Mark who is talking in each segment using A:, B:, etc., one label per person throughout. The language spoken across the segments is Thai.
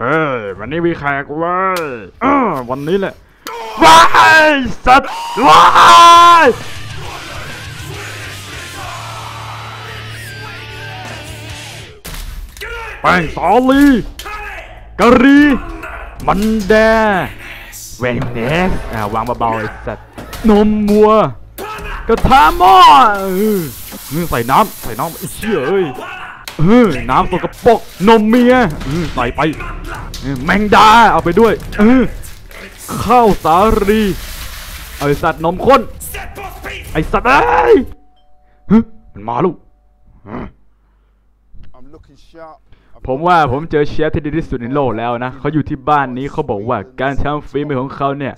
A: เฮ้ยวันนี้มีแขกเว้ยเออวันนี้แหละว้ายสัตว์ว้ายแป้งสาลีกะรีมันแดเวงเนสอ่าวางเบาๆไอ้สัตว์นมวัวกระทะหม้อเออเออใส่น้ำใส่น้ำไอ้เชี่ยเอ้ย เออน้ำตัวกระปกนมเมียใส่ไป แมงดาเอาไปด้วยเออข้าวสาลีไอสัตว์นมข้นไอสัตว์ไอ้มันมาลูก ผมว่าผมเจอเชฟที่ดีที่สุดในโลกแล้วนะเขาอยู่ที่บ้านนี้เขาบอกว่าการทำฝีมือของเขาเนี่ย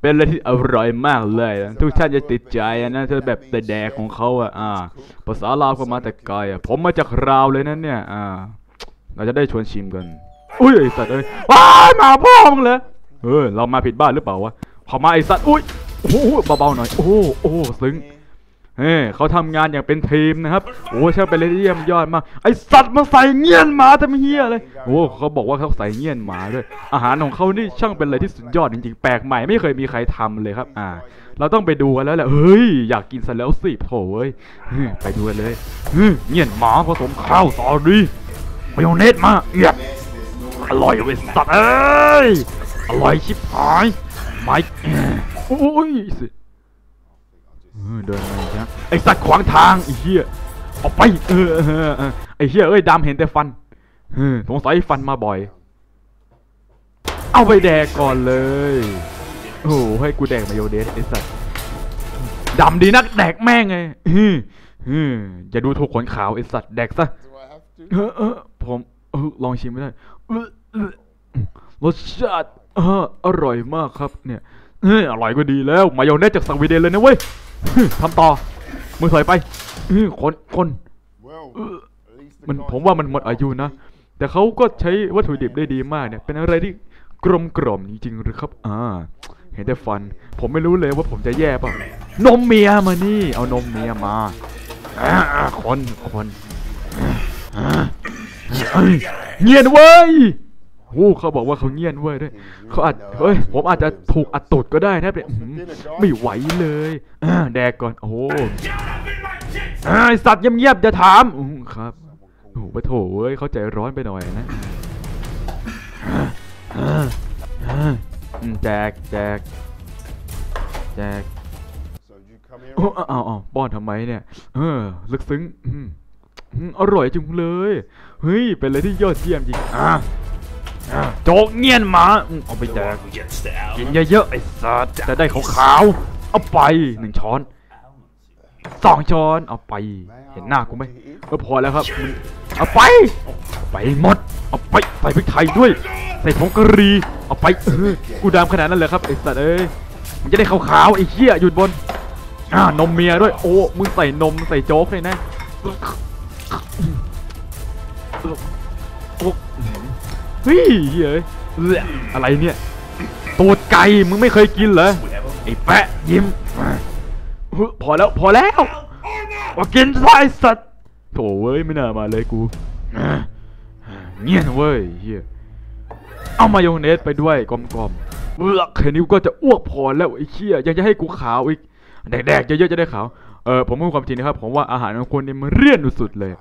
A: เป็นอะไรที่อร่อยมากเลยนะทุกท่านจะติดใจอะนะถ้าแบบแต่แดกของเขาอะอ่าภาษาลาวก็มาแต่ไกลอะผมมาจากลาวเลยนะเนี่ยอ่าเราจะได้ชวนชิมกันอุ้ยไอสัตว์เอ้ยว้ายมาพ่อมึงเลยเออเรามาผิดบ้านหรือเปล่าวะพอมาไอสัตว์อุ้ยโอ้โหเบาๆหน่อยโอ้โหโอ้โหซึ้ง เฮ้ยเขาทำงานอย่างเป็นทีมนะครับ โอ้ช่าเป็นอะไรที่เยี่ยมยอดมาก ไอสัตว์มาใส่เงี้ยนหมาทำเฮียเลย โอ้เขาบอกว่าเขาใส่เงี้ยนหมาด้วย อาหารของเขานี่ช่างเป็นอะไรที่สุดยอดจริงๆ แปลกใหม่ไม่เคยมีใครทำเลยครับ อ่า เราต้องไปดูกันแล้วแหละ เฮ้ย อยากกินซะแล้วสิโถเว้ยเฮ้ยไปดูกันเลยเงี้ยนหมาผสมข้าวสอรีมายองเนสมาเอียดอร่อยเว้ยสัตว์เอ้ย อร่อยชิบหาย ไม่โอ้ย สิเออเดินมาอีกแล้วไอสัตว์ขวางทางไอเหี้ยออกไปเออเออเออไอเหี้ยเอ้ยดำเห็นแต่ฟันสงสัยฟันมาบ่อย เอาไปแดกก่อนเลยโอ้โหให้กูแดกมายองเดสไอสัตว์ดำดีนักแดกแม่งไงอืออือย่าดูถูกขนขาวไอสัตว์แดกซะเออผมลองชิมไม่ได้รสชาติอร่อยมากครับเนี่ย เฮ้ยอร่อยก็ดีแล้ว มายองเนสจากสวีเดนเลยนะเว้ยเฮ้ยทำต่อมือใส่ไปเฮ้ยคนคน
B: Well,
A: Uh,
B: at least the
A: มัน
B: guy
A: ผมว่ามันหมดอายุนะ แต่เขาก็ใช้วัตถุดิบได้ดีมากเนี่ย เป็นอะไรที่กลมกล่อมจริงๆหรือครับ อ่า เห็นแต่ฟัน ผมไม่รู้เลยว่าผมจะแย่เปล่ะ นมเมียมานี่ เอานมเมียมาอ่าอ่าคนคนอ่าเอ้ยเงียนเว้ย โอ้เขาบอกว่าเขาเงียนเว้ยด้วยเขาอาจเฮ้ยผมอาจจะถูกอัดตุดก็ได้นะเนี่ยอื้อหือไม่ไหวเลยอ่าแดกก่อนโอ้โหอ่าไอ้สัตว์เงียบๆจะถามอืมครับโอ้โหปะโถเว้ยเขาใจร้อนไปหน่อยนะอืมแจกแจกแจก
B: So you come here.
A: โอ้เอาเอาเอาป้อนทำไมเนี่ยเออลึกซึ้งอืมอืมอร่อยจังเลย เฮ้ย เป็นอะไรที่ยอดเยี่ยมจริงอะอะ โจกเงียนหมาเอาไปแจกกินเยอะๆไอ้สัตว์จะได้ขาวๆเอาไปหนึ่งช้อนสองช้อนเอาไป เห็นหน้ากูไหมเออพอแล้วครับเอาไปไปหมดเอาไปใส่พริกไทยด้วย ใส่ผงกะหรี่เอาไปเออกูดำขนาดนั้นเลยครับไอ้สัตว์เอ้ยมึงจะได้ขาวๆไอ้เหี้ยหยุดบนอ่านมเมียด้วยโอ้มึงใส่นมใส่โจ๊กเลยนะ เฮ้ยเฮ้ยเอ้ยอะไรเนี่ยตูดไก่มึงไม่เคยกินเหรอไอ้แปะยิ้มพอแล้วพอแล้วว่ากินไส้สัตว์โถเว้ยไม่น่ามาเลยกูเงี้ยนเว้ยเฮียเอามายองเนสไปด้วยกลมๆเออแค่นี้กูก็จะอ้วกพอแล้วไอ้เชี่ยยังจะให้กูขาวอีกแดกๆเยอะๆจะได้ขาวเออผมพูดความจริงนะครับ ผมว่าอาหารของคนเนี่ยมันเลี่ยนสุดๆเลย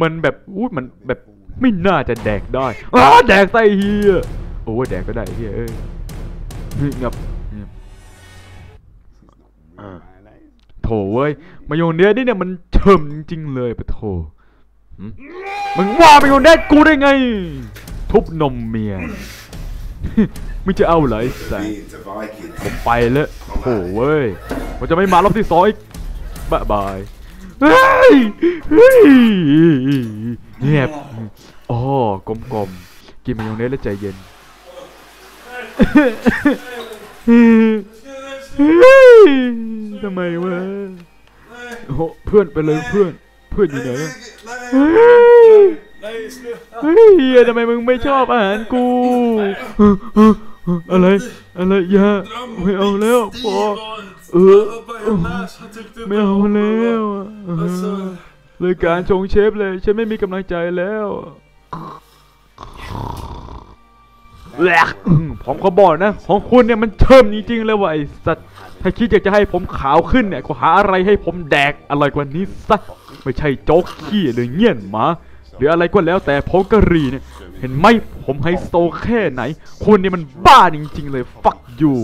A: มันแบบอู้มันแบบ ไม่น่าจะแดกได้อ้าแดกไส้เฮียโอ้ยแดกก็ได้เฮียเอ้ยเฮ้ยงับงับ
B: Mayonnaise.
A: โถเว้ยมายองเนสนี่เนี่ยมันเฉิมจริงๆเลยปะโถหึมึงว่าไปองเนสกูได้ไง ทุบนมเมียมึงจะเอาเหรอไอ้สัส
C: Being to Vikings.
A: ผมไปแล้วโถเว้ยผมจะไม่มารอบที่สองอีกบ๊ายบาย เฮ้ยเฮ้ยเงียบอ๋อกลมๆ กินมายองเนสแล้วใจเย็นทำไมวะโอ้โหเพื่อนไปเลยเพื่อน เพื่อนอยู่ไหนเฮ้ยเฮ้ยทำไมมึงไม่ชอบอาหารกูเออเออเอออะไร อะไรอย่าไม่เอาแล้วพอเออ เออไม่เอาแล้วอะเออเลยการชงเชฟเลย ฉันไม่มีกำลังใจแล้วแหลกอื้อผมก็บอกนะ ของคุณเนี่ยมันเชิมจริงๆเลยว่ะไอ้สัตว์ถ้าคิดอยากจะให้ผมขาวขึ้นเนี่ยก็หาอะไรให้ผมแดกอร่อยกว่านี้ซะไม่ใช่โจ๊กขี้หรือเงี้ยนหมาหรืออะไรก็แล้วแต่ผงกะหรี่เนี่ยเห็นไหมผมไฮโซแค่ไหน คุณเนี่ยมันบ้าจริงๆเลย fuck you